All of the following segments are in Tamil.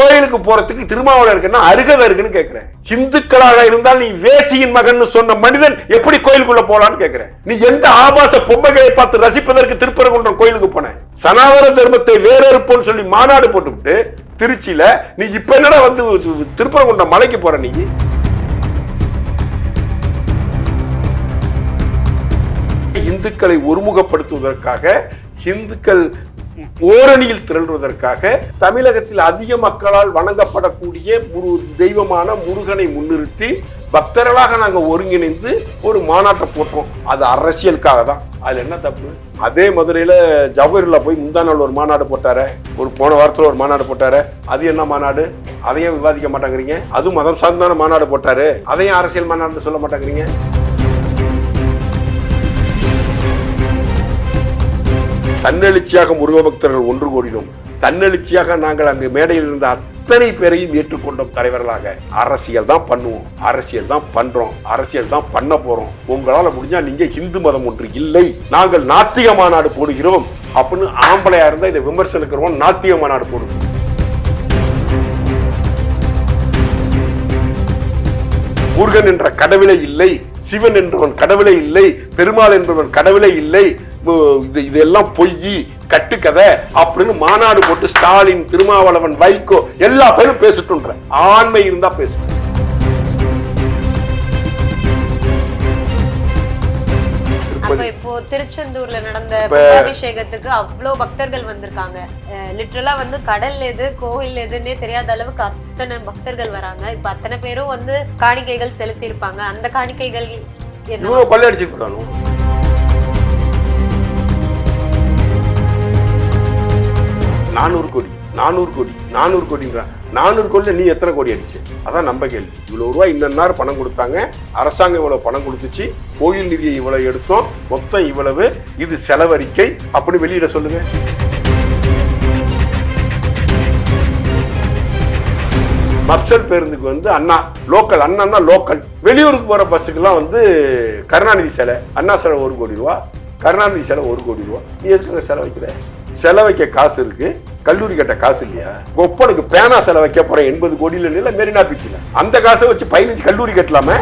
கோயிலுக்கு போறதுக்கு திருமாவளவன் இருக்குன்னா அருகதை இருக்குன்னு கேட்கிறேன் இந்துக்களாக இருந்தால் நீ வேசியின் மகன் சொன்ன மனிதன் எப்படி கோயிலுக்குள்ள போலான்னு கேட்கிறேன் நீ எந்த ஆபாச பொம்மைகளை பார்த்து ரசிப்பதற்கு திருப்பரங்குன்றம் கோயிலுக்கு போன? சனாதன தர்மத்தை வேறறுப்போன்னு சொல்லி மாநாடு போட்டுவிட்டு திருச்சியில நீ இப்ப என்னடா வந்து திருப்பரங்குன்றம் மலைக்கு போற நீ? இந்துக்களை ஒருமுகப்படுத்துவதற்காக இந்துக்கள் ஓரணியில் திரள்வதற்காக தமிழகத்தில் அதிக மக்களால் வணங்கப்படக்கூடிய ஒரு தெய்வமான முருகனை முன்னிறுத்தி பக்தர்களாக நாங்கள் ஒருங்கிணைந்து ஒரு மாநாட்டை போட்டோம். அது அரசியலுக்காக தான். அதில் என்ன தப்பு? அதே மதுரையில் ஜவஹர்லா போய் முந்தா நாள் ஒரு மாநாடு போட்டார. ஒரு போன வாரத்தில் ஒரு மாநாடு போட்டார. அது என்ன மாநாடு? அதையும் விவாதிக்க மாட்டேங்கிறீங்க. அதுவும் மதம் சார்ந்தான மாநாடு போட்டாரு. அதையும் அரசியல் மாநாடுன்னு சொல்ல மாட்டேங்கிறீங்க. தன்னெழுச்சியாக முருக பக்தர்கள் ஒன்று கூடினோம். தன்னெழுச்சியாக நாங்கள் அங்கு மேடையில் இருந்த அத்தனை பேரையும் ஏற்றுக்கொண்டோம் தலைவர்களாக. அரசியல் தான் பண்ணுவோம். அரசியல் தான் பண்றோம். அரசியல் தான் பண்ண போறோம். உங்களால முடிஞ்சா நீங்க இந்து மதம் ஒன்று இல்லை. நாங்கள் நாத்திக மாநாடு போடுகிறோம். அப்படின்னு ஆம்பளையா இருந்தா இதை விமர்சனம் நாத்திக மாநாடு போடுவோம். முருகன் என்ற கடவுளே இல்லை. சிவன் என்றவன் கடவுளே இல்லை. பெருமாள் என்பவன் கடவுளே இல்லை. இது இதெல்லாம் பொய் கட்டுக்கதை அப்படின்னு மாநாடு போட்டு ஸ்டாலின் திருமாவளவன் வைகோ எல்லா பேரும் பேசிட்டுன்ற. ஆண்மை இருந்தா பேசு. இப்போ திருச்செந்தூர்ல நடந்த இப்ப- கும்பாபிஷேகத்துக்கு அவ்வளோ பக்தர்கள் வந்திருக்காங்க. லிட்டரலா வந்து கடல் எது கோவில் எதுன்னே தெரியாத அளவுக்கு அத்தனை பக்தர்கள் வராங்க. இப்ப அத்தனை பேரும் வந்து காணிக்கைகள் செலுத்தி இருப்பாங்க அந்த காணிக்கைகள் இவ்வளவு கொள்ளையடிச்சிட்டு நானூறு கோடி நானூறு கோடி நானூறு கோடின்றான் நானூறு கோடியில் நீ எத்தனை கோடி அடிச்சு? அதான் நம்ம கேள்வி. இவ்வளோ ரூபா இன்னொரு பணம் கொடுத்தாங்க. அரசாங்கம் இவ்வளோ பணம் கொடுத்துச்சு. கோயில் நிதியை இவ்வளோ எடுத்தோம். மொத்தம் இவ்வளவு. இது செலவறிக்கை அப்படின்னு வெளியிட சொல்லுங்க. மப்சல் பேருந்துக்கு வந்து அண்ணா லோக்கல் அண்ணா லோக்கல். வெளியூருக்கு போகிற பஸ்ஸுக்கெல்லாம் வந்து கருணாநிதி சிலை. அண்ணா சிலை ஒரு கோடி ரூபா. கருணாநிதி செலவு ஒரு கோடி ரூபா. நீ எதுக்குங்க செலவு வைக்கிற செலவு வைக்க காசு இருக்குது கல்லூரி கட்ட காசு இல்லையா? ஒப்பனுக்கு பேனா செலவு வைக்க போறேன் எண்பது கோடியில் இல்லை மெரினா பீச்சில். அந்த காசை வச்சு பதினஞ்சு கல்லூரி கட்டலாமே?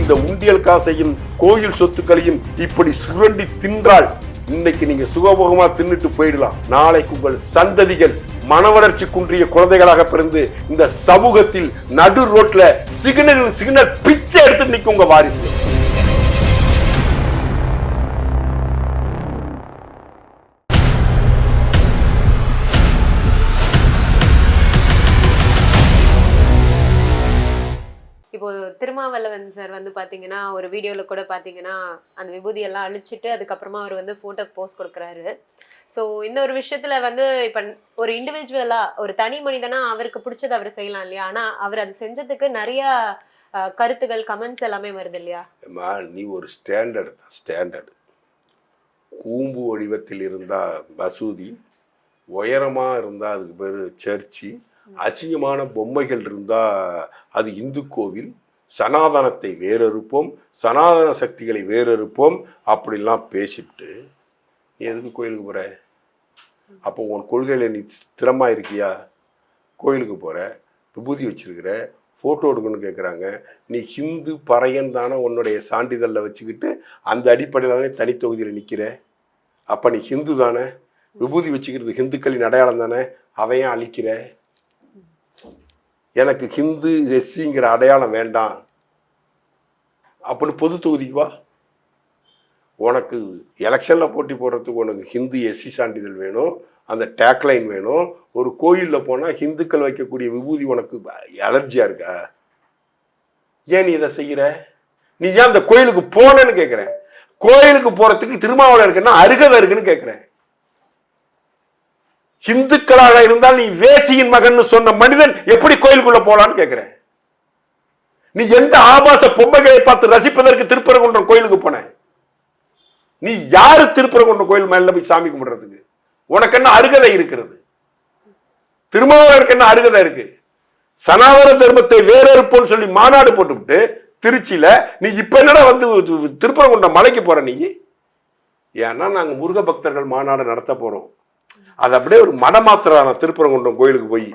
இந்த உண்டியல் காசையும் கோயில் சொத்துக்களையும் இப்படி சுரண்டி தின்றால் இன்னைக்கு நீங்க சுகபோகமா தின்னுட்டு போயிடலாம். நாளைக்கு உங்கள் சந்ததிகள் மனவளர்ச்சி குன்றிய குழந்தைகளாக பிறந்து இந்த சமூகத்தில் நடு ரோட்ல சிக்னல் சிக்னல் பிச்சை எடுத்து நிற்கும் உங்க வாரிசு திருமாவளவன் சார் வந்து பார்த்தீங்கன்னா ஒரு வீடியோவில் கூட பார்த்தீங்கன்னா அந்த விபூதியெல்லாம் அழிச்சிட்டு அதுக்கப்புறமா அவர் வந்து ஃபோட்டோக்கு போஸ்ட் கொடுக்குறாரு. ஸோ இந்த ஒரு விஷயத்துல வந்து இப்போ ஒரு இண்டிவிஜுவலா ஒரு தனி மனிதனா அவருக்கு பிடிச்சது அவர் செய்யலாம் இல்லையா? ஆனா அவர் அது செஞ்சதுக்கு நிறைய கருத்துகள் கமெண்ட்ஸ் எல்லாமே வருது இல்லையா? நீ ஒரு ஸ்டாண்டர்ட் தான் ஸ்டாண்டர்ட் கூம்பு வடிவத்தில் இருந்தால் மசூதி உயரமாக இருந்தால் அதுக்கு பேர் சர்ச்சு அசிங்கமான பொம்மைகள் இருந்தால் அது இந்து கோவில் சனாதனத்தை வேறறுப்போம் சனாதன சக்திகளை வேறறுப்போம் அப்படிலாம் பேசிவிட்டு நீ எதுக்கு கோயிலுக்கு போகிற அப்போ உன் கொள்கையில் நீ ஸ்திரமாக இருக்கியா? கோயிலுக்கு போகிற விபூதி வச்சுருக்கிற ஃபோட்டோ எடுக்கணும்னு கேட்குறாங்க நீ ஹிந்து பறையன் தானே உன்னுடைய சான்றிதழில் வச்சுக்கிட்டு அந்த அடிப்படையில் தானே தனித்தொகுதியில் நிற்கிற அப்போ நீ ஹிந்து தானே? விபூதி வச்சுக்கிறது ஹிந்துக்களின் அடையாளம் தானே? அதையும் அழிக்கிற? எனக்கு ஹிந்து எஸ்சிங்கிற அடையாளம் வேண்டாம். அப்படின்னு பொது தொகுதிக்கு வா. உனக்கு எலெக்ஷனில் போட்டி போடுறதுக்கு உனக்கு ஹிந்து எஸ்சி சான்றிதழ் வேணும். அந்த டேக்லைன் வேணும். ஒரு கோயிலில் போனால் ஹிந்துக்கள் வைக்கக்கூடிய விபூதி உனக்கு அலர்ஜியாக இருக்கா? ஏன் நீ இதை செய்கிற நீ ஏன் அந்த கோயிலுக்கு போனேன்னு கேட்குறேன் கோயிலுக்கு போகிறதுக்கு திருமாவளம் இருக்குன்னா அருகதை இருக்குன்னு கேட்குறேன் இந்துக்களாக இருந்தால் நீ வேசியின் மகன் சொன்ன மனிதன் எப்படி கோயிலுக்குள்ள போலான்னு கேட்கிறேன் நீ எந்த ஆபாச பொம்மைகளை பார்த்து ரசிப்பதற்கு திருப்பரங்குன்றம் கோயிலுக்கு போன? நீ யாரு திருப்பரங்குன்றம் கோயில் மேல போய் சாமி கும்பிடுறதுக்கு? உனக்கு என்ன அருகதை இருக்கிறது? திருமாவளவருக்கு என்ன அருகதை இருக்கு? சனாதன தர்மத்தை வேறறுப்போன்னு சொல்லி மாநாடு போட்டுவிட்டு திருச்சியில நீ இப்ப என்னடா வந்து திருப்பரங்குன்றம் மலைக்கு போற நீ? ஏன்னா நாங்கள் முருக பக்தர்கள் மாநாடு நடத்த போகிறோம் அது அப்படியே ஒரு மனமாத்திரான திருப்பரங்குன்றம் கோயிலுக்கு போய்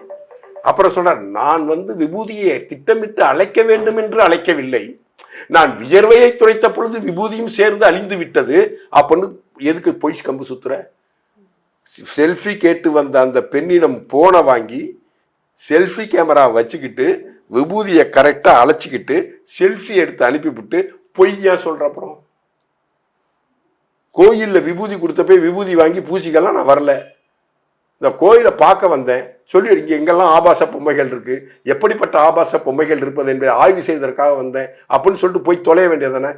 அப்புறம் சொல்றார் நான் வந்து விபூதியை திட்டமிட்டு அழைக்க வேண்டும் என்று அழைக்கவில்லை. நான் வியர்வையை துரைத்த பொழுது விபூதியும் சேர்ந்து அழிந்து விட்டது. அப்படின்னு எதுக்கு பொய் கம்பு சுத்துற? செல்ஃபி கேட்டு வந்த அந்த பெண்ணிடம் போனை வாங்கி செல்ஃபி கேமரா வச்சுக்கிட்டு விபூதியை கரெக்டாக அழைச்சிக்கிட்டு செல்ஃபி எடுத்து அனுப்பிவிட்டு பொய்யா சொல்கிற அப்புறம்? கோயிலில் விபூதி கொடுத்த போய் விபூதி வாங்கி பூசிக்கலாம் நான் வரல. இந்த கோயிலை பார்க்க வந்தேன். சொல்லி இங்கே எங்கெல்லாம் ஆபாச பொம்மைகள் இருக்குது எப்படிப்பட்ட ஆபாச பொம்மைகள் இருப்பது என்பதை ஆய்வு செய்வதற்காக வந்தேன். அப்படின்னு சொல்லிட்டு போய் தொலைய வேண்டியதானே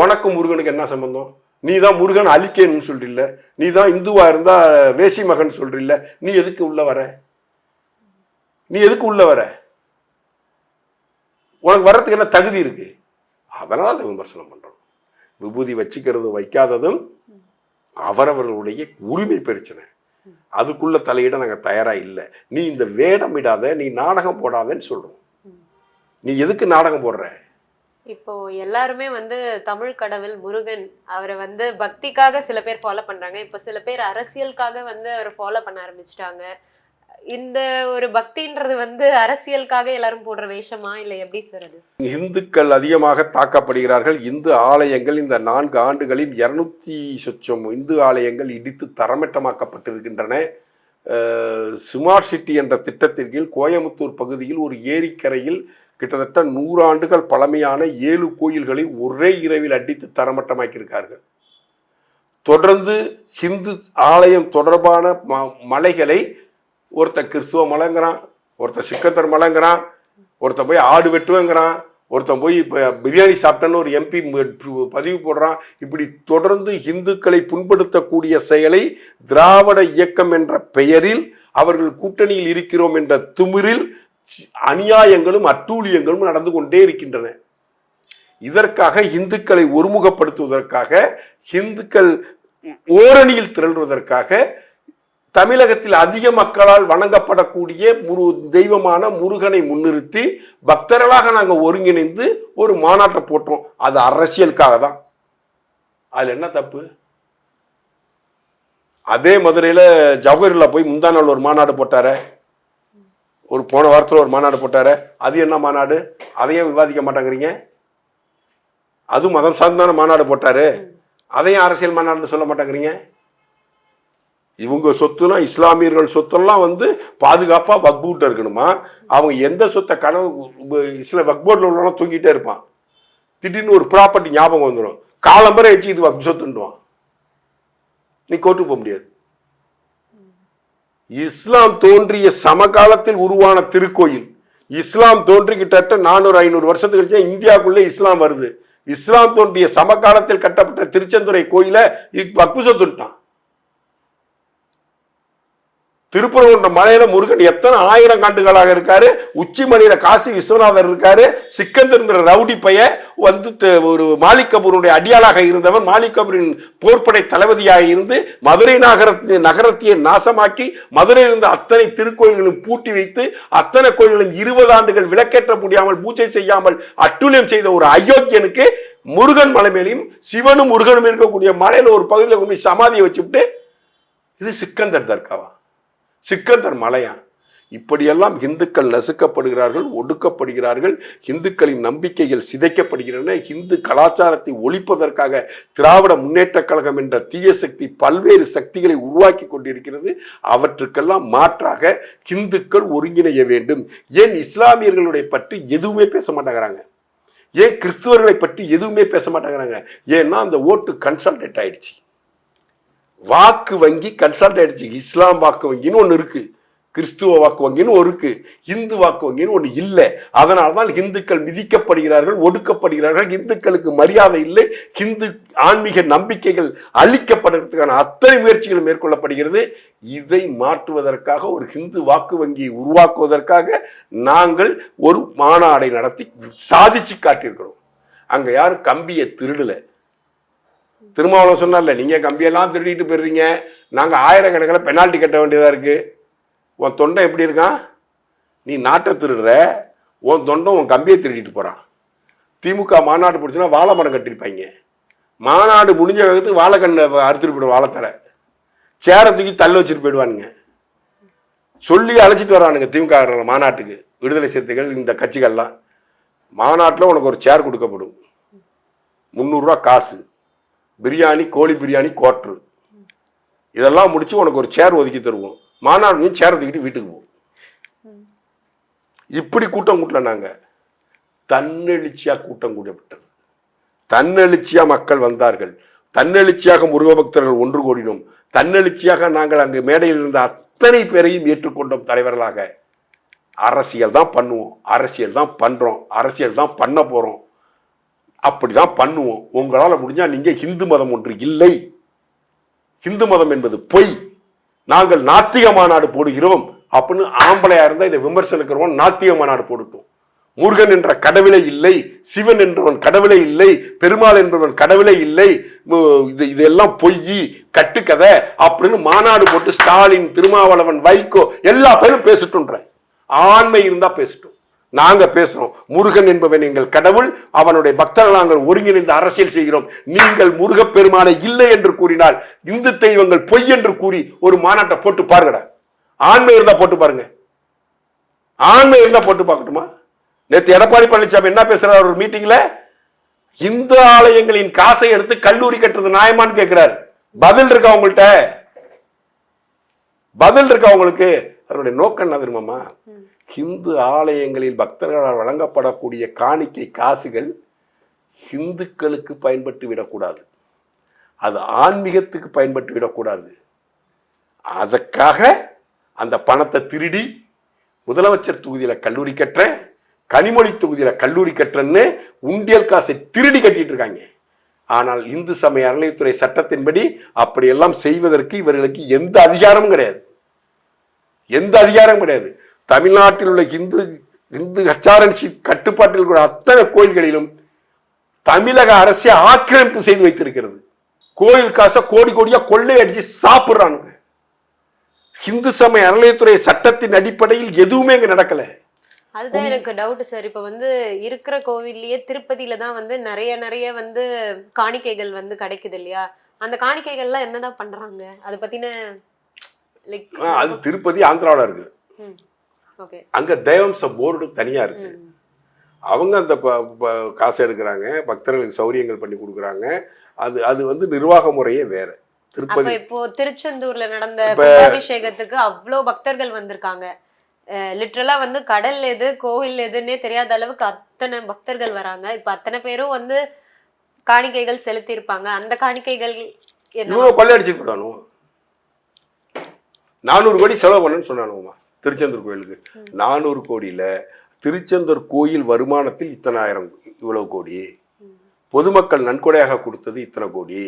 உனக்கும் முருகனுக்கு என்ன சம்பந்தம்? நீ தான் முருகன் அழிக்கணும்னு சொல்றில்ல. நீ தான் இந்துவாக இருந்தால் வேசி மகன் சொல்றில்ல. நீ எதுக்கு உள்ள வர? நீ எதுக்கு உள்ள வர? உனக்கு வர்றதுக்கு என்ன தகுதி இருக்கு? அதனால் அதை விமர்சனம் பண்ணுறோம் விபூதி வச்சுக்கிறதும் வைக்காததும் அவரவர்களுடைய உரிமை பிரச்சனை. அதுக்குள்ள தலையிட நாங்கள் தயாரா இல்லை. நீ இந்த வேடம் இடாத நீ நாடகம் போடாதன்னு சொல்றோம். நீ எதுக்கு நாடகம் போடுற? இப்போ எல்லாருமே வந்து தமிழ் கடவுள் முருகன் அவரை வந்து பக்திக்காக சில பேர் ஃபாலோ பண்றாங்க. இப்போ சில பேர் அரசியலுக்காக வந்து அவரை ஃபாலோ பண்ண ஆரம்பிச்சிட்டாங்க. இந்த ஒரு பக்தின்றது வந்து அரசியலுக்காக எல்லாரும் போடுற வேஷமா இல்லை எப்படி சார் அது? இந்துக்கள் அதிகமாக தாக்கப்படுகிறார்கள். இந்து ஆலயங்கள் இந்த நான்கு ஆண்டுகளில் இருநூத்தி சொச்சம் இந்து ஆலயங்கள் இடித்து தரமட்டமாக்கப்பட்டிருக்கின்றன. ஸ்மார்ட் சிட்டி என்ற திட்டத்தின் கீழ் கோயமுத்தூர் பகுதியில் ஒரு ஏரிக்கரையில் கிட்டத்தட்ட நூறாண்டுகள் பழமையான ஏழு கோயில்களை ஒரே இரவில் அடித்து தரமட்டமாக்கியிருக்கார்கள். தொடர்ந்து ஹிந்து ஆலயம் தொடர்பான ம மலைகளை ஒருத்தன் கிறிஸ்துவ மலங்கிறான் ஒருத்தன் சிக்கந்தர் மலங்கிறான் ஒருத்தன் போய் ஆடு வெட்டுவேங்கிறான் ஒருத்தன் போய் இப்போ பிரியாணி சாப்பிட்டேன்னு ஒரு எம்பி பதிவு போடுறான். இப்படி தொடர்ந்து இந்துக்களை புண்படுத்தக்கூடிய செயலை திராவிட இயக்கம் என்ற பெயரில் அவர்கள் கூட்டணியில் இருக்கிறோம் என்ற திமிரில் அநியாயங்களும் அட்டூழியங்களும் நடந்து கொண்டே இருக்கின்றன. இதற்காக இந்துக்களை ஒருமுகப்படுத்துவதற்காக இந்துக்கள் ஓரணியில் திரள்வதற்காக தமிழகத்தில் அதிக மக்களால் வணங்கப்படக்கூடிய முரு தெய்வமான முருகனை முன்னிறுத்தி பக்தர்களாக நாங்கள் ஒருங்கிணைந்து ஒரு மாநாட்டை போட்டோம். அது அரசியலுக்காக தான். அதில் என்ன தப்பு? அதே மதுரையில் ஜவஹர்ல போய் முந்தா நாள் ஒரு மாநாடு போட்டார. ஒரு போன வாரத்தில் ஒரு மாநாடு போட்டார். அது என்ன மாநாடு? அதையும் விவாதிக்க மாட்டேங்கிறீங்க? அது மதம் சார்ந்தான மாநாடு போட்டார். அதையும் அரசியல் மாநாடுன்னு சொல்ல மாட்டேங்கிறீங்க? இவங்க சொத்துலாம் இஸ்லாமியர்கள் சொத்தெல்லாம் வந்து பாதுகாப்பாக வக்பூட்ட இருக்கணுமா? அவங்க எந்த சொத்தை கனவு இஸ்ல வக்போர்டில் உள்ளவங்க தூங்கிட்டே இருப்பான். திடீர்னு ஒரு ப்ராப்பர்ட்டி ஞாபகம் வந்துடும் காலம்பரை வச்சு இது வக் சொத்துன்னுவான். நீ கோர்ட்டுக்கு போக முடியாது. இஸ்லாம் தோன்றிய சமகாலத்தில் உருவான திருக்கோயில். இஸ்லாம் தோன்றி கிட்டத்தட்ட நானூறு ஐநூறு வருஷத்துக்கு கழிச்சு இந்தியாவுக்குள்ளே இஸ்லாம் வருது. இஸ்லாம் தோன்றிய சமகாலத்தில் கட்டப்பட்ட திருச்செந்துறை கோயிலை வக்பு சொத்துட்டான் திருப்பரங்குன்ற மலையில முருகன் எத்தனை ஆயிரம் ஆண்டுகளாக இருக்காரு? உச்சிமலையில காசி விஸ்வநாதர் இருக்காரு. சிக்கந்தர்ங்கிற ரவுடி பைய வந்து த- ஒரு மாலிக் கபூருடைய அடியாளாக இருந்தவன். மாலிக் கபூரின் போர்ப்படை தளபதியாக இருந்து மதுரை நகரத்தை நகரத்தையே நாசமாக்கி மதுரையில் இருந்த அத்தனை திருக்கோயில்களும் பூட்டி வைத்து அத்தனை கோயில்களும் இருபது ஆண்டுகள் விளக்கேற்ற முடியாமல் பூஜை செய்யாமல் அட்டுழியம் செய்த ஒரு அயோக்கியனுக்கு முருகன் மலை மேலையும் சிவனும் முருகனும் இருக்கக்கூடிய மலையில ஒரு பகுதியில் கொண்டு போய் சமாதியை வச்சுவிட்டு இது சிக்கந்தர் தர்காவா? சிக்கந்தர் மலையா இப்படியெல்லாம் இந்துக்கள் நசுக்கப்படுகிறார்கள் ஒடுக்கப்படுகிறார்கள் இந்துக்களின் நம்பிக்கைகள் சிதைக்கப்படுகின்றன இந்து கலாச்சாரத்தை ஒழிப்பதற்காக திராவிட முன்னேற்றக் கழகம் என்ற தீய சக்தி பல்வேறு சக்திகளை உருவாக்கி கொண்டிருக்கிறது. அவற்றுக்கெல்லாம் மாற்றாக இந்துக்கள் ஒருங்கிணைய வேண்டும். ஏன் இஸ்லாமியர்களுடைய பற்றி எதுவுமே பேச மாட்டேங்கிறாங்க? ஏன் கிறிஸ்துவர்களை பற்றி எதுவுமே பேச மாட்டேங்கிறாங்க? ஏன்னா அந்த ஓட்டு கன்சல்டேட் ஆயிடுச்சு. வாக்கு வங்கி கன்சல்ட் ஆயிடுச்சு. இஸ்லாம் வாக்கு வங்கின்னு ஒன்று இருக்கு. கிறிஸ்துவ வாக்கு வங்கின்னு ஒரு இருக்கு. இந்து வாக்கு வங்கின்னு ஒன்று இல்லை. அதனால தான் இந்துக்கள் மிதிக்கப்படுகிறார்கள் ஒடுக்கப்படுகிறார்கள். இந்துக்களுக்கு மரியாதை இல்லை. இந்து ஆன்மீக நம்பிக்கைகள் அழிக்கப்படுறதுக்கான அத்தனை முயற்சிகள் மேற்கொள்ளப்படுகிறது. இதை மாற்றுவதற்காக ஒரு ஹிந்து வாக்கு வங்கியை உருவாக்குவதற்காக நாங்கள் ஒரு மாநாடை நடத்தி சாதிச்சு காட்டியிருக்கிறோம். அங்கே யாரும் கம்பியை திருடலை. திருமாவளவன் சொன்னார்ல நீங்கள் கம்பியெல்லாம் திருடிட்டு போயிடுறீங்க. நாங்கள் ஆயிரக்கணக்கில் பெனால்ட்டி கட்ட வேண்டியதாக இருக்குது உன் தொண்டை எப்படி இருக்கான்? நீ நாட்டை திருடுற. உன் தொண்டை உன் கம்பியை திருடிட்டு போகிறான் திமுக மாநாடு பிடிச்சுன்னா வாழை மரம் கட்டியிருப்பாங்க. மாநாடு முடிஞ்ச வேகத்துக்கு வாழைக்கண்ணை அறுத்துட்டு போய்டும் வாழைத்தர சேரை தூக்கி தள்ளி வச்சுட்டு போயிடுவானுங்க. சொல்லி அழைச்சிட்டு வரானுங்க திமுக மாநாட்டுக்கு. விடுதலை சிறுத்தைகள் இந்த கட்சிகள்லாம். மாநாட்டில் உனக்கு ஒரு சேர் கொடுக்கப்படும். முந்நூறுரூவா காசு. பிரியாணி கோழி பிரியாணி கோட்ரு இதெல்லாம் முடிச்சு உனக்கு ஒரு சேர் ஒதுக்கி தருவோம். மாநாடு சேர் ஒதுக்கிட்டு வீட்டுக்கு போ. இப்படி கூட்டம் கூட்டல நாங்கள் தன்னெழுச்சியாக கூட்டம் கூடப்பட்டது. தன்னெழுச்சியாக மக்கள் வந்தார்கள். தன்னெழுச்சியாக முருக பக்தர்கள் ஒன்று கூடினோம். தன்னெழுச்சியாக நாங்கள் அங்கு மேடையில் இருந்த அத்தனை பேரையும் ஏற்றுக்கொண்டோம் தலைவர்களாக. அரசியல் தான் பண்ணுவோம். அரசியல் தான் பண்ணுறோம் அரசியல் தான் பண்ண போகிறோம் அப்படி தான் பண்ணுவோம். உங்களால் முடிஞ்சால் நீங்கள் ஹிந்து மதம் ஒன்று இல்லை. ஹிந்து மதம் என்பது பொய். நாங்கள் நாத்திக மாநாடு போடுகிறோம். அப்படின்னு ஆம்பளையா இருந்தால் இதை விமர்சனிக்கிறவன் நாத்திக மாநாடு போடட்டும். முருகன் என்ற கடவுளே இல்லை. சிவன் என்றவன் கடவுளே இல்லை. பெருமாள் என்பவன் கடவுளே இல்லை. இது இதெல்லாம் பொய் கட்டுக்கதை அப்படின்னு மாநாடு போட்டு ஸ்டாலின் திருமாவளவன் வைகோ எல்லா பேரும் பேசட்டும்ன்றேன் ஆண்மை இருந்தால் பேசட்டும். நாங்க பேசுறோம். முருகன் என்பவன் எங்கள் கடவுள். அவனுடைய பக்தர்கள் நாங்கள் ஒருங்கிணைந்து அரசியல் செய்கிறோம். நீங்கள் முருக பெருமானை இல்லை என்று கூறினால் இந்து தெய்வங்கள் பொய் என்று கூறி ஒரு மாநாட்டை போட்டு பாருங்கடா. ஆண்மை இருந்தா போட்டு பாருங்க. ஆண்மை இருந்தா போட்டு பார்க்கட்டுமா? நேத்து எடப்பாடி பழனிசாமி என்ன பேசுறாரு ஒரு மீட்டிங்ல? இந்து ஆலயங்களின் காசை எடுத்து கல்லூரி கட்டுறது நியாயமான்னு கேட்கிறார் பதில் இருக்கா உங்கள்கிட்ட பதில் இருக்கா உங்களுக்கு? அதனுடைய நோக்கம் என்ன தெரியுமாமா ஹிந்து ஆலயங்களில் பக்தர்களால் வழங்கப்படக்கூடிய காணிக்கை காசுகள் ஹிந்துக்களுக்கு பயன்பட்டு விடக்கூடாது. அது ஆன்மீகத்துக்கு பயன்பட்டு விடக்கூடாது. அதற்காக அந்த பணத்தை திருடி முதலமைச்சர் தொகுதியில் கல்லூரி கட்டுற கனிமொழி தொகுதியில் கல்லூரி கட்டுறேன்னு உண்டியல் காசை திருடி கட்டிட்டு இருக்காங்க. ஆனால் இந்து சமய அறநிலையத்துறை சட்டத்தின்படி அப்படியெல்லாம் செய்வதற்கு இவர்களுக்கு எந்த அதிகாரமும் கிடையாது. எந்த அதிகாரமும் கிடையாது. தமிழ்நாட்டில் உள்ள இந்து இந்து ஹச்ஆர்என்சி கட்டுப்பாட்டில் கூட அத்தனை கோயில்களிலும் தமிழக அரசை ஆக்கிரமிப்பு செய்து வைத்திருக்கிறது. கோயில் காசை கோடி கோடியா கொள்ளை அடிச்சு சாப்பிடுறானுங்க. இந்து சமய அறநிலையத்துறை சட்டத்தின் அடிப்படையில் எதுவுமே இங்க நடக்கல. அதுதான் எனக்கு டவுட் சார் இப்ப வந்து இருக்கிற கோவில்லயே திருப்பதியில தான் வந்து நிறைய நிறைய வந்து காணிக்கைகள் வந்து கிடைக்குது இல்லையா? அந்த காணிக்கைகள்லாம் என்னதான் பண்றாங்க? அதை பத்தின லைக் அது திருப்பதி ஆந்திராவில் இருக்கு. அங்க தேவம்ச போர்டு தனியா இருக்கு. அவங்க அந்த காசு எடுக்கிறாங்க பக்தர்களுக்கு சௌரியங்கள் பண்ணி கொடுக்குறாங்க. அது அது வந்து நிர்வாக முறையே வேற. திருப்பதி. இப்போ திருச்செந்தூர்ல நடந்த கும்பாபிஷேகத்துக்கு அவ்வளோ பக்தர்கள் வந்திருக்காங்க. லிட்ரலா வந்து கடல் எது கோவில் எதுன்னே தெரியாத அளவுக்கு அத்தனை பக்தர்கள் வராங்க. இப்ப அத்தனை பேரும் வந்து காணிக்கைகள் செலுத்தி இருப்பாங்க அந்த காணிக்கைகள் இவங்க கொள்ளையடிச்சு போடானும் நானூறு கோடி செலவு பண்ணுன்னு சொன்னானுமா திருச்செந்தூர் கோயிலுக்கு. நானூறு கோடியில திருச்செந்தூர் கோயில் வருமானத்தில் இத்தனை ஆயிரம் இவ்வளவு கோடி. பொதுமக்கள் நன்கொடையாக கொடுத்தது இத்தனை கோடி.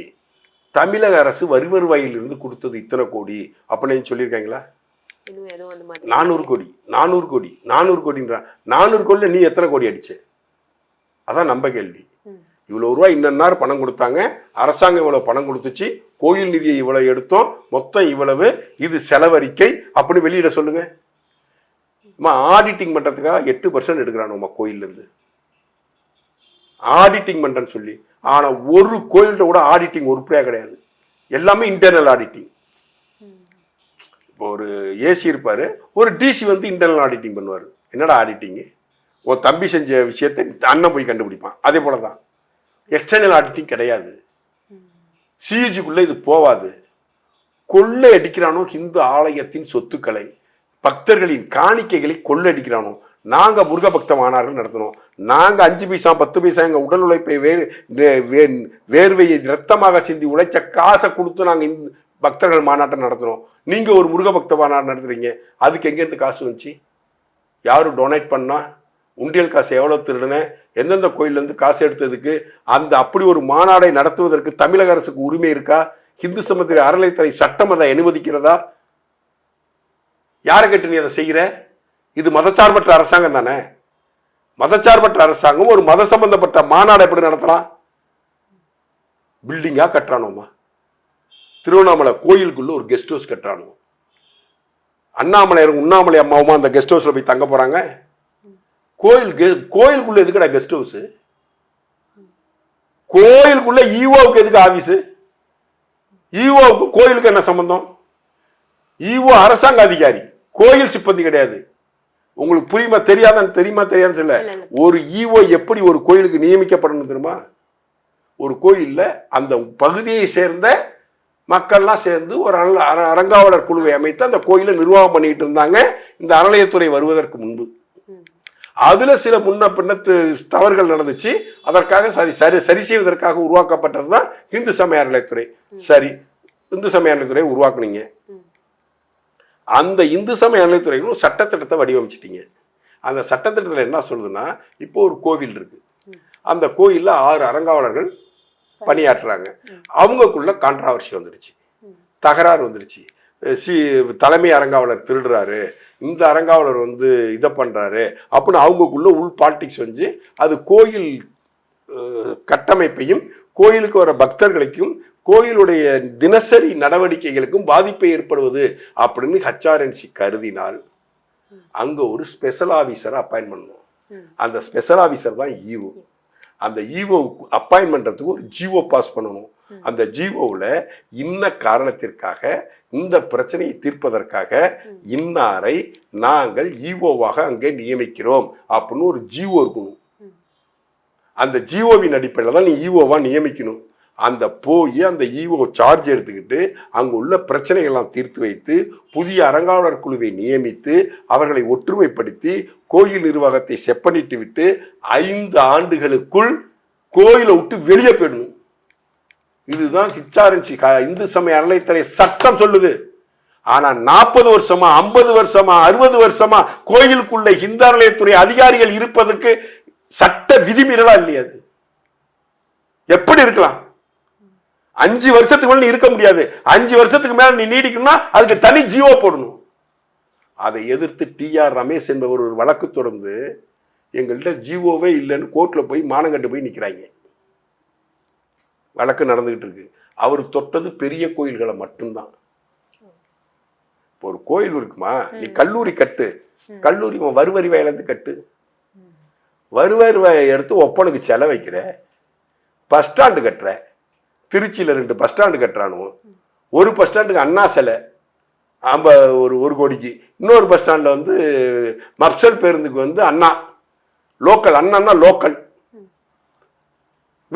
தமிழக அரசு வரி வருவாயில் இருந்து கொடுத்தது இத்தனை கோடி அப்படின்னு சொல்லியிருக்காங்களா? நானூறு கோடி நானூறு கோடி நானூறு கோடின்றான் நானூறு கோடியில் நீ எத்தனை கோடி அடிச்ச? அதான் நம்ப கேள்வி. இவ்வளோ ரூபா இன்னன்னார் பணம் கொடுத்தாங்க அரசாங்கம் இவ்வளோ பணம் கொடுத்துச்சு கோயில் நிதியை இவ்வளோ எடுத்தோம் மொத்தம் இவ்வளவு இது செலவறிக்கை அப்படின்னு வெளியிட சொல்லுங்க. அம்மா ஆடிட்டிங் பண்ணுறதுக்காக எட்டு பர்சன்ட் எடுக்கிறானுமா கோயில்லேருந்து. ஆடிட்டிங் பண்ணுறேன்னு சொல்லி. ஆனால் ஒரு கோயில்கிட்ட கூட ஆடிட்டிங் உருப்படியாக கிடையாது. எல்லாமே இன்டர்னல் ஆடிட்டிங் இப்போ ஒரு ஏசி இருப்பார் ஒரு டிசி வந்து இன்டர்னல் ஆடிட்டிங் பண்ணுவார். என்னடா ஆடிட்டிங்கு உன் தம்பி செஞ்ச விஷயத்தை அண்ணன் போய் கண்டுபிடிப்பான். அதே போல தான் எக்ஸ்டர்னல் ஆடிட்டிங் கிடையாது சியூஜிக்குள்ளே இது போவாது. கொள்ளை அடிக்கிறானோ ஹிந்து ஆலயத்தின் சொத்துக்களை. பக்தர்களின் காணிக்கைகளை கொள்ளடிக்கிறானோ? நாங்கள் முருக பக்த மாநாடுகள் நடத்தினோம். நாங்கள் அஞ்சு பைசா பத்து பைசா எங்கள் உடல் உழைப்பை வேறு வே- வேர்வையை ரத்தமாக சிந்தி உழைச்ச காசை கொடுத்து நாங்கள் இந்த பக்தர்கள் மாநாட்டை நடத்தினோம். நீங்கள் ஒரு முருக பக்த மாநாடு நடத்துகிறீங்க அதுக்கு எங்கேருந்து காசு வந்துச்சு? யாரும் டொனேட் பண்ணால் உண்டியல் காசு எவ்வளோ திருடுனேன் எந்தெந்த கோயிலேருந்து காசு எடுத்ததுக்கு? அந்த அப்படி ஒரு மாநாடை நடத்துவதற்கு தமிழக அரசுக்கு உரிமை இருக்கா? இந்து சமத்திரி அறநிலைத்துறை சட்டம் அதை அனுமதிக்கிறதா? யாரை கேட்டு நீ அதை செய்கிற? இது மதச்சார்பற்ற அரசாங்கம் தானே. மதச்சார்பற்ற அரசாங்கம் ஒரு மத சம்பந்தப்பட்ட மாநாடு எப்படி நடத்தலாம்? பில்டிங்காக கட்டுறானோமா? திருவண்ணாமலை கோயிலுக்குள்ள ஒரு கெஸ்ட் ஹவுஸ் கட்டுறானோ? அண்ணாமலையரும் உண்ணாமலை அம்மாவுமா அந்த கெஸ்ட் ஹவுஸில் போய் தங்க போகிறாங்க கோயில் கெ- கோயிலுக்குள்ளே எதுக்குடா கெஸ்ட் ஹவுஸு கோயிலுக்குள்ளே ஈவோவுக்கு எதுக்கு ஆஃபீஸு ஈவோவுக்கு கோயிலுக்கு என்ன சம்மந்தம் ஈவோ அரசாங்க அதிகாரி. கோயில் சிப்பந்தி கிடையாது. உங்களுக்கு புரியுமா தெரியாதான்னு தெரியுமா தெரியாதுன்னு சொல்ல. ஒரு ஈவோ எப்படி ஒரு கோயிலுக்கு நியமிக்கப்படணும் தெரியுமா? ஒரு கோயில்ல அந்த பகுதியை சேர்ந்த மக்கள்லாம் சேர்ந்து ஒரு அர- அர- அறங்காவலர் குழுவை அமைத்து அந்த கோயிலை நிர்வாகம் பண்ணிட்டு இருந்தாங்க. இந்த அறநிலையத்துறை வருவதற்கு முன்பு. அதுல சில முன்ன பின்ன து- தவறுகள் நடந்துச்சு. அதற்காக சரி சரி சரி செய்வதற்காக உருவாக்கப்பட்டது தான் இந்து சமய அறநிலையத்துறை. சரி இந்து சமய அறநிலையத்துறை உருவாக்குனீங்க. அந்த இந்து சமய அறநிலையத்துறைன்னு ஒரு சட்டத்திட்டத்தை வடிவமைச்சிட்டீங்க. அந்த சட்டத்திட்டத்தில் என்ன சொல்லுதுன்னா இப்போ ஒரு கோவில் இருக்கு. அந்த கோயில்ல ஆறு அறங்காவலர்கள் பணியாற்றுறாங்க. அவங்கக்குள்ள கான்ட்ராவர்சி வந்துடுச்சு. தகராறு வந்துடுச்சு. சி தலைமை அறங்காவலர் திருடுறாரு. இந்த அறங்காவலர் வந்து இதை பண்றாரு அப்படின்னு அவங்கக்குள்ள உள் பாலிடிக்ஸ் வந்து அது கோயில் கட்டமைப்பையும் கோயிலுக்கு வர பக்தர்களுக்கும் கோயிலுடைய தினசரி நடவடிக்கைகளுக்கும் பாதிப்பை ஏற்படுவது அப்படின்னு ஹச்ஆர்என்சி கருதினால் அங்க ஒரு ஸ்பெஷல் ஆபீசரை அப்பாயின் பண்ணுவோம். அந்த ஸ்பெஷல் ஆபீசர் தான் ஈஓ அந்த ஈஓ அப்பாயின் பண்றதுக்கு ஒரு ஜிஓ பாஸ் பண்ணணும். அந்த ஜிஓவில் இன்ன காரணத்திற்காக இந்த பிரச்சனையை தீர்ப்பதற்காக இன்னாரை நாங்கள் ஈஓவாக அங்கே நியமிக்கிறோம் அப்படின்னு ஒரு ஜிஓ இருக்கணும். அந்த ஜிஓவின் அடிப்படையில் தான் நீ ஈஓவா நியமிக்கணும். அந்த போய் அந்த ஈஓ சார்ஜ் எடுத்துக்கிட்டு அங்கே உள்ள பிரச்சனைகள்லாம் தீர்த்து வைத்து புதிய அறங்காவலர் குழுவை நியமித்து அவர்களை ஒற்றுமைப்படுத்தி கோயில் நிர்வாகத்தை செப்பனிட்டு விட்டு ஐந்து ஆண்டுகளுக்குள் கோயிலை விட்டு வெளியே போயிடணும். இதுதான் ஹிச்சாரன்சி இந்து சமய அறநிலைத்துறை சட்டம் சொல்லுது. ஆனா நாற்பது வருஷமா ஐம்பது வருஷமா அறுபது வருஷமா கோயிலுக்குள்ள இந்து அறநிலையத்துறை அதிகாரிகள் இருப்பதற்கு சட்ட விதிமீறலா இல்லையா அது? எப்படி இருக்கலாம்? அஞ்சு வருஷத்துக்கு மேல நீ இருக்க முடியாது. அஞ்சு வருஷத்துக்கு மேல நீ நீடிக்கணும்னா அதுக்கு தனி ஜீவோ போடணும். அதை எதிர்த்து டி ஆர் ரமேஷ் என்பவர் ஒரு வழக்கு தொடர்ந்து எங்கள்கிட்ட ஜீவோவே இல்லைன்னு கோர்ட்டில் போய் மானங்கட்டு போய் நிற்கிறாங்க வழக்கு நடந்துகிட்டு இருக்கு. அவர் தொட்டது பெரிய கோயில்களை மட்டும்தான். இப்போ ஒரு கோயில் இருக்குமா? நீ கல்லூரி கட்டு. கல்லூரி உன் வருவரி வயலேருந்து கட்டு. வருவாய் எடுத்து ஒப்பனுக்கு செல வைக்கிற பஸ் ஸ்டாண்டு கட்டுற. திருச்சியில் ரெண்டு பஸ் ஸ்டாண்டு கட்டுறானுவோ. ஒரு பஸ் ஸ்டாண்டுக்கு அண்ணா சிலை ஐம்ப ஒரு ஒரு கோடிக்கு. இன்னொரு பஸ் ஸ்டாண்டில் வந்து மப்சல் பேருந்துக்கு வந்து அண்ணா. லோக்கல் அண்ணான்னா லோக்கல்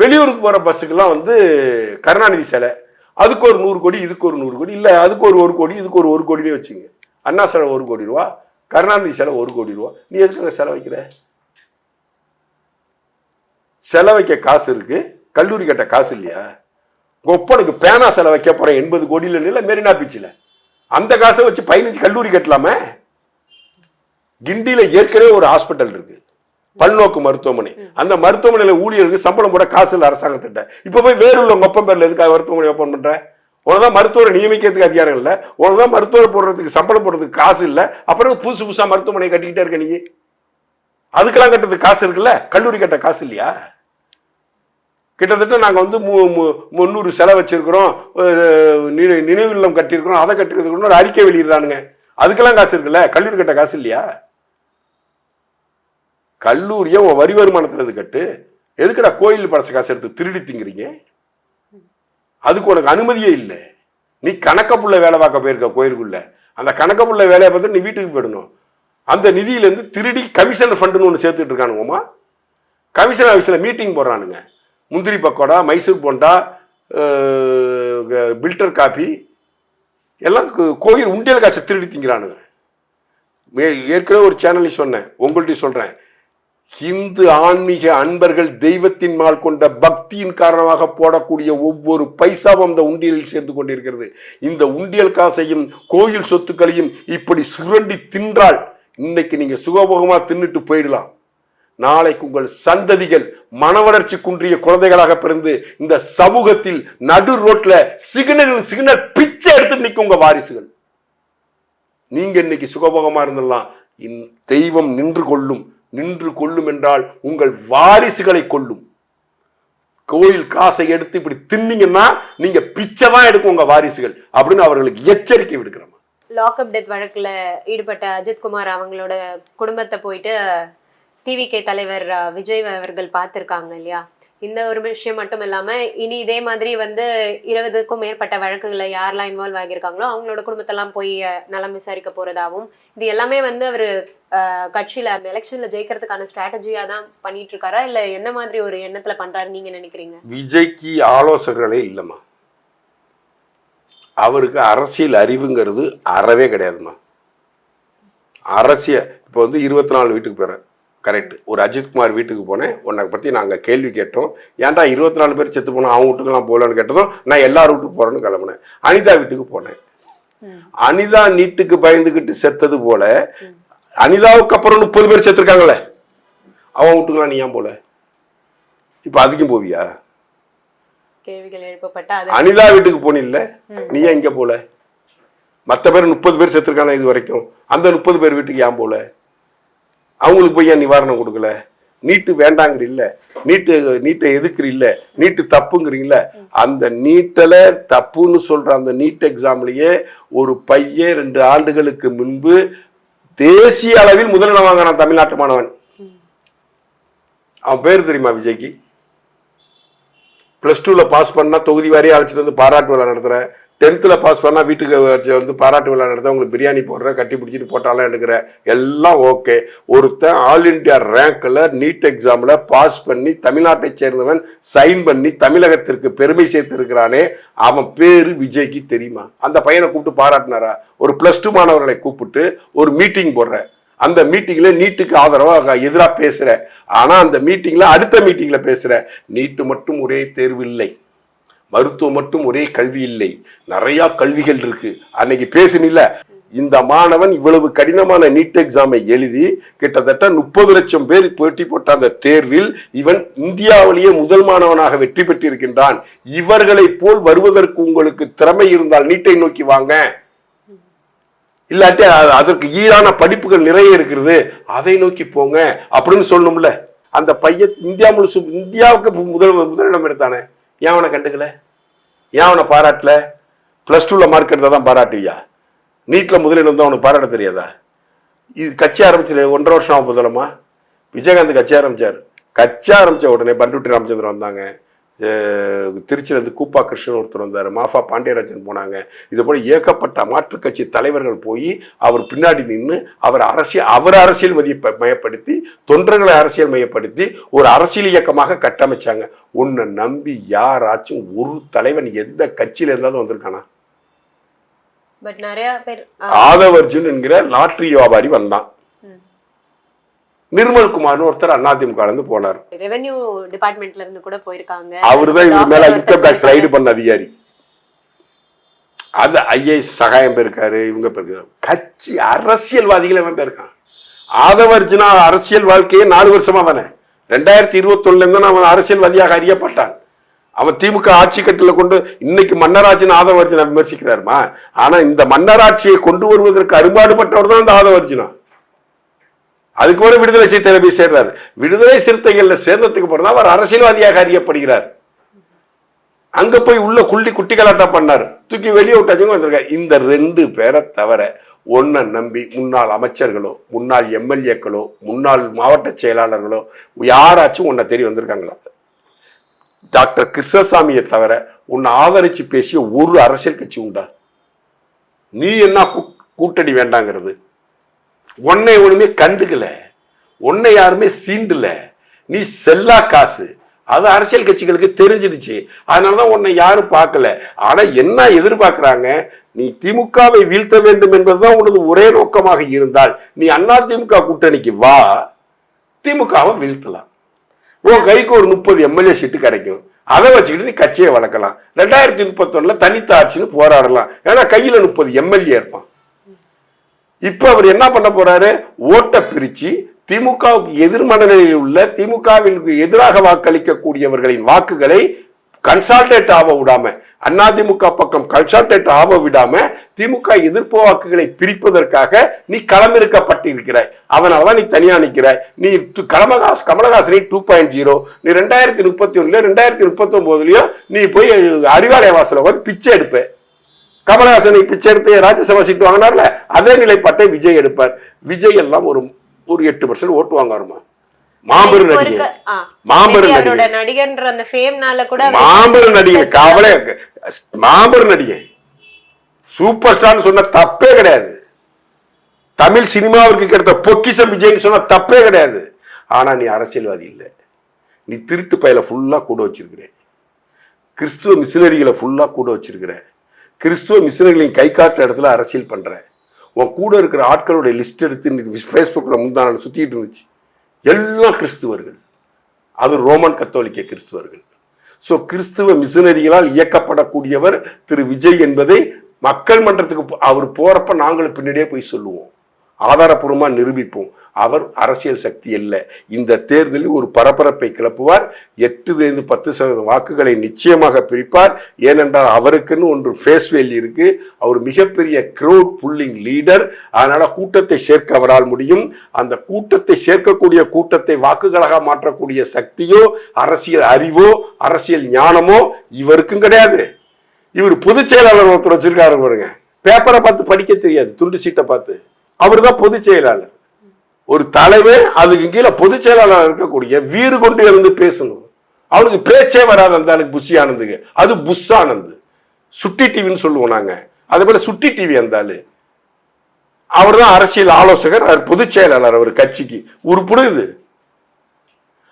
வெளியூருக்கு போகிற பஸ்ஸுக்கெல்லாம் வந்து கருணாநிதி சிலை. அதுக்கு ஒரு நூறு கோடி இதுக்கு ஒரு நூறு கோடி. இல்லை அதுக்கு ஒரு ஒரு கோடி இதுக்கு ஒரு ஒரு கோடினே வச்சுங்க. அண்ணா சிலை ஒரு கோடி ரூபா கருணாநிதி சிலை ஒரு கோடி ரூபா. நீ எதுக்குங்க செலவு வைக்கிற? சிலை வைக்க காசு இருக்குது கல்லூரி கட்ட காசு இல்லையா? ஒப்பனுக்கு பேனா செலவு வைக்க போகிறேன் எண்பது கோடியில் இல்லை மெரினா பீச்சில். அந்த காசை வச்சு பதினஞ்சு கல்லூரி கட்டலாமே? கிண்டியில் ஏற்கனவே ஒரு ஹாஸ்பிட்டல் இருக்குது பல்நோக்கு மருத்துவமனை. அந்த மருத்துவமனையில் ஊழியருக்கு சம்பளம் போட காசு இல்லை அரசாங்கத்திட்ட. இப்போ போய் வேறு உள்ள ஒப்பம் பேரில் எதுக்காக மருத்துவமனை ஓப்பன் பண்ணுறேன் உனதான் மருத்துவரை நியமிக்கிறதுக்கு அதிகாரம் இல்லை. உனதான் மருத்துவரை போடுறதுக்கு சம்பளம் போடுறதுக்கு காசு இல்லை. அப்புறம் புதுசு புதுசாக மருத்துவமனை கட்டிக்கிட்டே இருக்க நீ. அதுக்கெல்லாம் கட்டுறதுக்கு காசு இருக்குல்ல? கல்லூரி கட்ட காசு இல்லையா? கிட்டத்தட்ட நாங்கள் வந்து மு மு- முந்நூறு செலை வச்சுருக்கிறோம். நினை- நினைவு இல்லம் கட்டியிருக்கிறோம். அதை கட்டிருக்கிறதுக்கு ஒரு அறிக்கை வெளியிடுறானுங்க. அதுக்கெல்லாம் காசு இருக்குல்ல? கல்லூரி கட்ட காசு இல்லையா? கல்லூரியை உன் வரி வருமானத்தில் இருந்து கட்டு. எதுக்கடா கோயில் படைச்ச காசு எடுத்து திருடி திங்கிறீங்க? அதுக்கு உனக்கு அனுமதியே இல்லை. நீ கணக்கப்புள்ள வேலை பார்க்க போயிருக்க கோயிலுக்குள்ள. அந்த கணக்கப்புள்ள வேலையை பார்த்து நீ வீட்டுக்கு போயிடணும். அந்த நிதியிலேருந்து திருடி கமிஷன் ஃபண்டுன்னு ஒன்று சேர்த்துட்டு இருக்கானுங்கம்மா கமிஷன் ஆஃபீஸில் மீட்டிங் போடுறானுங்க. முந்திரி பக்கோடா மைசூர் போண்டா பில்டர் காஃபி எல்லாம் கோயில் உண்டியல் காசை திருடி திங்கிறானுங்க. ஏற்கனவே ஒரு சேனலில் சொன்னேன் உங்கள்கிட்ட சொல்கிறேன் இந்து ஆன்மீக அன்பர்கள் தெய்வத்தின் மால் கொண்ட பக்தியின் காரணமாக போடக்கூடிய ஒவ்வொரு பைசாவும் அந்த உண்டியலில் சேர்ந்து கொண்டிருக்கிறது. இந்த உண்டியல் காசையும் கோயில் சொத்துக்களையும் இப்படி சுரண்டி தின்றால் இன்னைக்கு நீங்கள் சுகபோகமாக தின்னுட்டு போயிடலாம். நாளைக்கு உங்கள் சந்ததிகள் மன வளர்ச்சி குன்றிய குழந்தைகளாக பிறந்து இந்த சமூகத்தில் நடு ரோட்ல சிக்னல் சிக்னல் பிச்சை எடுத்து நிற்கும் உங்க வாரிசுகள். நீங்க இன்னைக்கு சுகபோகமா இருந்தலாம் இன் தெய்வம் நின்று கொள்ளும். நின்று கொள்ளும் என்றால் உங்கள் வாரிசுகளை கொள்ளும் கோயில் காசை எடுத்து இப்படி தின்னீங்கன்னா நீங்க பிச்சை தான் எடுக்கும் உங்க வாரிசுகள் அப்படின்னு அவர்களுக்கு எச்சரிக்கை விடுக்கிறோம் லாக்அப் டெத் வழக்கில் ஈடுபட்ட அஜித்குமார் அவங்களோட குடும்பத்தை போயிட்டு டிவிகே தலைவர் விஜய் அவர்கள் பார்த்துருக்காங்க இல்லையா? இந்த ஒரு விஷயம் மட்டும் இல்லாம இனி இதே மாதிரி வந்து இருபதுக்கும் மேற்பட்ட வழக்குகளை யாரெல்லாம் இன்வால்வ் ஆகியிருக்காங்களோ அவங்களோட குடும்பத்தெல்லாம் போய் நலம் விசாரிக்க போறதாகவும் இது எல்லாமே வந்து அவர் கட்சியில அந்த எலெக்ஷன்ல ஜெயிக்கிறதுக்கான ஸ்ட்ராட்டஜியா தான் பண்ணிட்டு இருக்காரா இல்ல என்ன மாதிரி ஒரு எண்ணத்துல பண்றாரு நீங்க நினைக்கிறீங்க? விஜய்க்கு ஆலோசகர்களே இல்லைம்மா. அவருக்கு அரசியல் அறிவுங்கிறது அறவே கிடையாதும்மா. அரசியல் இப்போ வந்து இருபத்தி நாலு வீட்டுக்கு போகிறேன் கரெக்ட். ஒரு அஜித்குமார் வீட்டுக்கு போனேன். உன்னை பற்றி நாங்கள் கேள்வி கேட்டோம். ஏன்டா இருபத்தி நாலு பேர் செத்து போனோம் அவங்க வீட்டுக்கு போகலன்னு கேட்டதும் நான் எல்லார் வீட்டுக்கு போகிறேன்னு கிளம்புனேன். அனிதா வீட்டுக்கு போனேன். அனிதா நீட்டுக்கு பயந்துக்கிட்டு செத்தது போல அனிதாவுக்கு அப்புறம் முப்பது பேர் செத்துருக்காங்களே அவன் வீட்டுக்கெல்லாம் நீ ஏன் போல? இப்போ அதுக்கும் போவியா? அனிதா வீட்டுக்கு போனில்ல. நீ ஏன் இங்க போல? மற்ற பேர் முப்பது பேர் செத்துருக்காங்க இது வரைக்கும். அந்த முப்பது பேர் வீட்டுக்கு ஏன் போல? அவங்களுக்கு போய் ஏன் நிவாரணம் கொடுக்கல? நீட்டு வேண்டாங்கிறீல்ல நீட்டு நீட்டை எதுக்குறீல்ல நீட்டு தப்புங்கிறீங்கள அந்த நீட்டில் தப்புன்னு சொல்கிற அந்த நீட் எக்ஸாம்லேயே ஒரு பையன் ரெண்டு ஆண்டுகளுக்கு முன்பு தேசிய அளவில் முதலிடம் வாங்கினான் தமிழ்நாட்டு மாணவன். அவன் பேர் தெரியுமா விஜய்க்கு? ப்ளஸ் டூவில் பாஸ் பண்ணால் தொகுதி வாரியாக அழைச்சிட்டு வந்து பாராட்டு விழா நடத்துகிறேன் டென்த்தில் பாஸ் பண்ணால் வீட்டுக்கு வந்து பாராட்டு விழா நடத்த உங்களுக்கு பிரியாணி போடுற கட்டி பிடிச்சிட்டு போட்டாலாம் எடுக்கிற. எல்லாம் ஓகே ஒருத்தன் ஆல் இண்டியா ரேங்கில் நீட் எக்ஸாமில் பாஸ் பண்ணி தமிழ்நாட்டை சேர்ந்தவன் சைன் பண்ணி தமிழகத்திற்கு பெருமை சேர்த்திருக்கிறானே. அவன் பேர் விஜய்க்கு தெரியுமா? அந்த பையனை கூப்பிட்டு பாராட்டினாரா? ஒரு ப்ளஸ் டூ மாணவர்களை கூப்பிட்டு ஒரு மீட்டிங் போடுறேன் அந்த மீட்டிங்கில் நீட்டுக்கு ஆதரவாக எதிராக பேசுகிற ஆனால் அந்த மீட்டிங்கில் அடுத்த மீட்டிங்கில் பேசுகிற நீட்டு மட்டும் ஒரே தேர்வு இல்லை. மருத்துவம் மட்டும் ஒரே கல்வி இல்லை. நிறையா கல்விகள் இருக்குது அன்னைக்கு பேசுனில்ல. இந்த மாணவன் இவ்வளவு கடினமான நீட் எக்ஸாமை எழுதி கிட்டத்தட்ட முப்பது லட்சம் பேர் போட்டி போட்ட அந்த தேர்வில் இவன் இந்தியாவிலேயே முதல் மாணவனாக வெற்றி பெற்றிருக்கின்றான். இவர்களைப் போல் வருவதற்கு உங்களுக்கு திறமை இருந்தால் நீட்டை நோக்கி வாங்க. இல்லாட்டி அதற்கு ஈடான படிப்புகள் நிறைய இருக்கிறது. அதை நோக்கி போங்க அப்படின்னு சொல்லணும்ல. அந்த பையன் இந்தியா முழுசு இந்தியாவுக்கு முதல் முதலிடம் எடுத்தானே. ஏன் அவனை கண்டுக்கல? ஏன் அவனை பாராட்டல? ப்ளஸ் டூவில் மார்க் எடுத்தால் தான் பாராட்டுவியா? நீட்டில் முதலிடம் தான் அவனுக்கு பாராட்ட தெரியாதா? இது கட்சி ஆரம்பிச்சு ஒன்றரை வருஷம் ஆகும் முதலமா? விஜயகாந்த் கட்சி ஆரம்பிச்சார். கட்சி ஆரம்பித்த உடனே பண்டுட்டி ராமச்சந்திரன் வந்தாங்க. திருச்சியிலேருந்து கூப்பா கிருஷ்ணன் ஒருத்தர் வந்தார். மாஃபா பாண்டியராஜன் போனாங்க. இது போல ஏகப்பட்ட மாற்றுக் கட்சி தலைவர்கள் போய் அவர் பின்னாடி நின்று அவர் அரசியல் அவர் அரசியல் மதிய மயப்படுத்தி தொண்டர்களை அரசியல் மையப்படுத்தி ஒரு அரசியல் இயக்கமாக கட்டமைச்சாங்க. உன்னை நம்பி யாராச்சும் ஒரு தலைவன் எந்த கட்சியில இருந்தாலும் வந்திருக்கானா? ஆதவர்ஜுன் என்கிற லாட்ரி வியாபாரி வந்தான். நிர்மல் குமார்னு ஒருத்தர் அதிமுக இருந்து போனார். ரெவென்யூ டிபார்ட்மெண்ட்ல இருந்து கூட போயிருக்காங்க. அவர் தான் இவர் மேல இன்கம் டாக்ஸ் ரைடு பண்ண அதிகாரி. அது ஐஏஎஸ் சகாயம் போயிருக்காரு இவங்க போயிருக்காரு கட்சி அரசியல்வாதிகள் அவன் போயிருக்கான் ஆதவர்ஜுனா அரசியல் வாழ்க்கையே நாலு வருஷமா தானே. ரெண்டாயிரத்தி இருபத்தொன்னுல இருந்து அவன் அரசியல்வாதியாக அறியப்பட்டான். அவன் திமுக ஆட்சி கட்டில கொண்டு இன்னைக்கு மன்னராட்சின்னு ஆதவர்ஜுனா விமர்சிக்கிறாருமா? ஆனா இந்த மன்னராட்சியை கொண்டு வருவதற்கு அரும்பாடுபட்டவர் தான் இந்த ஆதவர்ஜுனா அதுக்கு பிறகு விடுதலை சிறுத்தையில போய் சேர்றாரு. விடுதலை சிறுத்தைகள்ல சேர்ந்ததுக்கு அப்புறம் அவர் அரசியல்வாதியாக அறியப்படுகிறார். அங்க போய் உள்ள குள்ளி குட்டி கலாட்டா பண்ணார். தூக்கி வெளியே விட்டாச்சுங்க வந்திருக்காரு. இந்த ரெண்டு பேரை தவிர ஒன்றை நம்பி முன்னாள் அமைச்சர்களோ முன்னாள் எம்எல்ஏக்களோ முன்னாள் மாவட்ட செயலாளர்களோ யாராச்சும் உன்னை தேடி வந்திருக்காங்களா? டாக்டர் கிருஷ்ணசாமியை தவிர உன்னை ஆதரிச்சு பேசிய ஒரு அரசியல் கட்சி உண்டா? நீ என்ன கூ- கூட்டணி வேண்டாங்கிறது? உன்னை ஒன்றுமே கண்டுக்கல. உன்னை யாருமே சீண்டல. நீ செல்லா காசு. அது அரசியல் கட்சிகளுக்கு தெரிஞ்சிடுச்சு. அதனாலதான் உன்னை யாரும் பார்க்கல. ஆனால் என்ன எதிர்பார்க்குறாங்க? நீ திமுகவை வீழ்த்த வேண்டும் என்பதுதான் உனது ஒரே நோக்கமாக இருந்தால். நீ அண்ணா திமுக கூட்டணிக்கு வா. திமுகவை வீழ்த்தலாம். உன் கைக்கு ஒரு முப்பது எம்எல்ஏ சீட்டு கிடைக்கும். அதை வச்சுக்கிட்டு நீ கட்சியை வளர்க்கலாம். ரெண்டாயிரத்தி முப்பத்தொன்னில் தனித்த ஆட்சின்னு போராடலாம். ஏன்னா கையில் முப்பது எம்எல்ஏ இருப்பான். இப்போ அவர் என்ன பண்ண போறாரு? ஓட்டை பிரிச்சு திமுகவுக்கு எதிர்மனநிலையில் உள்ள திமுகவிற்கு எதிராக வாக்களிக்கக்கூடியவர்களின் வாக்குகளை கன்சால்டேட் ஆக விடாம அதிமுக பக்கம் கன்சால்டேட் ஆக விடாம திமுக எதிர்ப்பு வாக்குகளை பிரிப்பதற்காக நீ களமிருக்கப்பட்டிருக்கிறாய் அதனாலதான் நீ தனியா நிற்கிறாய். நீ கமலஹாஸ் கமலஹாசனி டூ பாயிண்ட் ஜீரோ நீ ரெண்டாயிரத்தி முப்பத்தி ஒன்றுல ரெண்டாயிரத்தி முப்பத்தி ஒன்பதுலயும் நீ போய் அறிவாலய வாசல வந்து பிச்சை எடுப்பேன் கமலஹாசனை பிச்சை எடுத்து ராஜ்யசபா சீட்டு வாங்கினார்ல அதே நிலைப்பாட்டை விஜய் எடுப்பார். விஜய் எல்லாம் ஒரு ஒரு எட்டு பர்சன்ட் ஓட்டு வாங்குவாருமா? மாபெரும் நடிகை. மாபெரும் நடிகை. அவரோட நடிகர்ன்ற அந்த ஃபேம்னால கூட மாபெரும் நடிகை. கவலை மாபெரும் நடிகை. சூப்பர் ஸ்டார்னு சொன்ன தப்பே கிடையாது. தமிழ் சினிமாவிற்கு கிடைத்த பொக்கிஷம் விஜய்னு சொன்ன தப்பே கிடையாது. ஆனா நீ அரசியல்வாதி இல்லை. நீ திருட்டு பயல ஃபுல்லா கூட வச்சிருக்கிற. கிறிஸ்துவ மிஷினரிகளை ஃபுல்லா கூட வச்சிருக்கிற. கிறிஸ்துவ மிஷினரிகளின் கை காட்டுற இடத்துல அரசியல் பண்ணுறேன் உன் கூட இருக்கிற ஆட்களுடைய லிஸ்ட் எடுத்து ஃபேஸ்புக்கில் முந்தானால் சுற்றிட்டு இருந்துச்சு. எல்லாம் கிறிஸ்துவர்கள். அது ரோமன் கத்தோலிக்க கிறிஸ்துவர்கள். ஸோ கிறிஸ்துவ மிஷினரிகளால் இயக்கப்படக்கூடியவர் திரு விஜய் என்பதை மக்கள் மன்றத்துக்கு அவர் போகிறப்ப நாங்களும் பின்னாடியே போய் சொல்லுவோம். ஆதாரப்பூர்வமாக நிரூபிப்போம். அவர் அரசியல் சக்தி அல்ல. இந்த தேர்தலில் ஒரு பரபரப்பை கிளப்புவார். எட்டுலேருந்து பத்து சதவீதம் வாக்குகளை நிச்சயமாக பிரிப்பார். ஏனென்றால் அவருக்குன்னு ஒன்று ஃபேஸ் வேல்யூ இருக்கு. அவர் மிகப்பெரிய க்ரௌட் புல்லிங் லீடர் அதனால் கூட்டத்தை சேர்க்க அவரால் முடியும். அந்த கூட்டத்தை சேர்க்கக்கூடிய கூட்டத்தை வாக்குகளாக மாற்றக்கூடிய சக்தியோ அரசியல் அறிவோ அரசியல் ஞானமோ இவருக்கும் கிடையாது. இவர் பொதுச் செயலாளர் ஒருத்தர் வச்சிருக்காரு பாருங்க. பேப்பரை பார்த்து படிக்க தெரியாது. துண்டு சீட்டை பார்த்து. அவர் தான் பொதுச் செயலாளர். ஒரு தலைவர் அதுக்கு கீழே பொதுச் செயலாளர் இருக்கக்கூடிய வீறு கொண்டு இருந்து பேசணும். அவனுக்கு பேச்சே வராது அந்த ஆளுக்கு புஷி ஆனந்துங்க அது புஷ் ஆனந்து. சுட்டி டிவின்னு சொல்லுவோம் நாங்க. அதே போல சுட்டி டிவி அந்த அவர் தான் அரசியல் ஆலோசகர் அவர் பொதுச் செயலாளர் அவர் கட்சிக்கு. உருப்புடுது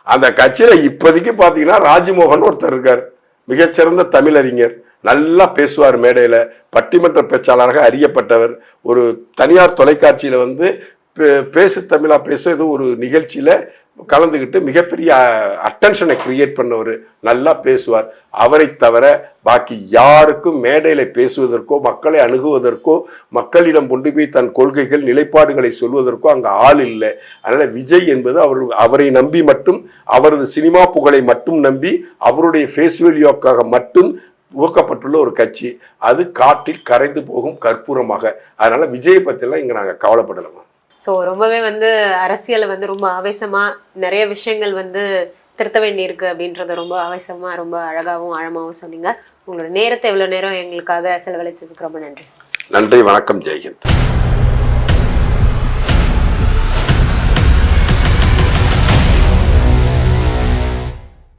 அந்த கட்சியில இப்போதைக்கு பார்த்தீங்கன்னா ராஜ்மோகன் ஒருத்தர் இருக்கார். மிகச்சிறந்த தமிழறிஞர். நல்லா பேசுவார் மேடையில். பட்டிமன்ற பேச்சாளராக அறியப்பட்டவர். ஒரு தனியார் தொலைக்காட்சியில் வந்து பே- பேசு தமிழாக பேச ஏதோ ஒரு நிகழ்ச்சியில் கலந்துக்கிட்டு மிகப்பெரிய அட்டென்ஷனை கிரியேட் பண்ணவர். நல்லா பேசுவார். அவரை தவிர பாக்கி யாருக்கும் மேடையில் பேசுவதற்கோ மக்களை அணுகுவதற்கோ மக்களிடம் கொண்டு போய் தன் கொள்கைகள் நிலைப்பாடுகளை சொல்வதற்கோ அங்கே ஆள் இல்லை. அதனால் விஜய் என்பது அவர் அவரை நம்பி மட்டும் அவரது சினிமா புகழை மட்டும் நம்பி அவருடைய ஃபேஸ் வேல்யூக்காக மட்டும் துவக்கப்பட்டுள்ள ஒரு கட்சி அது காட்டில் கரைந்து போகும் கற்பூரமாக. அதனால விஜயை பத்திலாம் இங்க நாங்க கவலைப்படலாமா ஸோ ரொம்பவே வந்து அரசியலை வந்து ரொம்ப ஆவேசமா நிறைய விஷயங்கள் வந்து திருத்த வேண்டியிருக்கு அப்படின்றத ரொம்ப ஆவேசமா ரொம்ப அழகாவும் ஆழமாவும் சொன்னீங்க. உங்களோட நேரத்தை இவ்வளவு நேரம் எங்களுக்காக செலவழிச்சதுக்கு ரொம்ப நன்றி நன்றி வணக்கம் ஜெயஹிந்த்.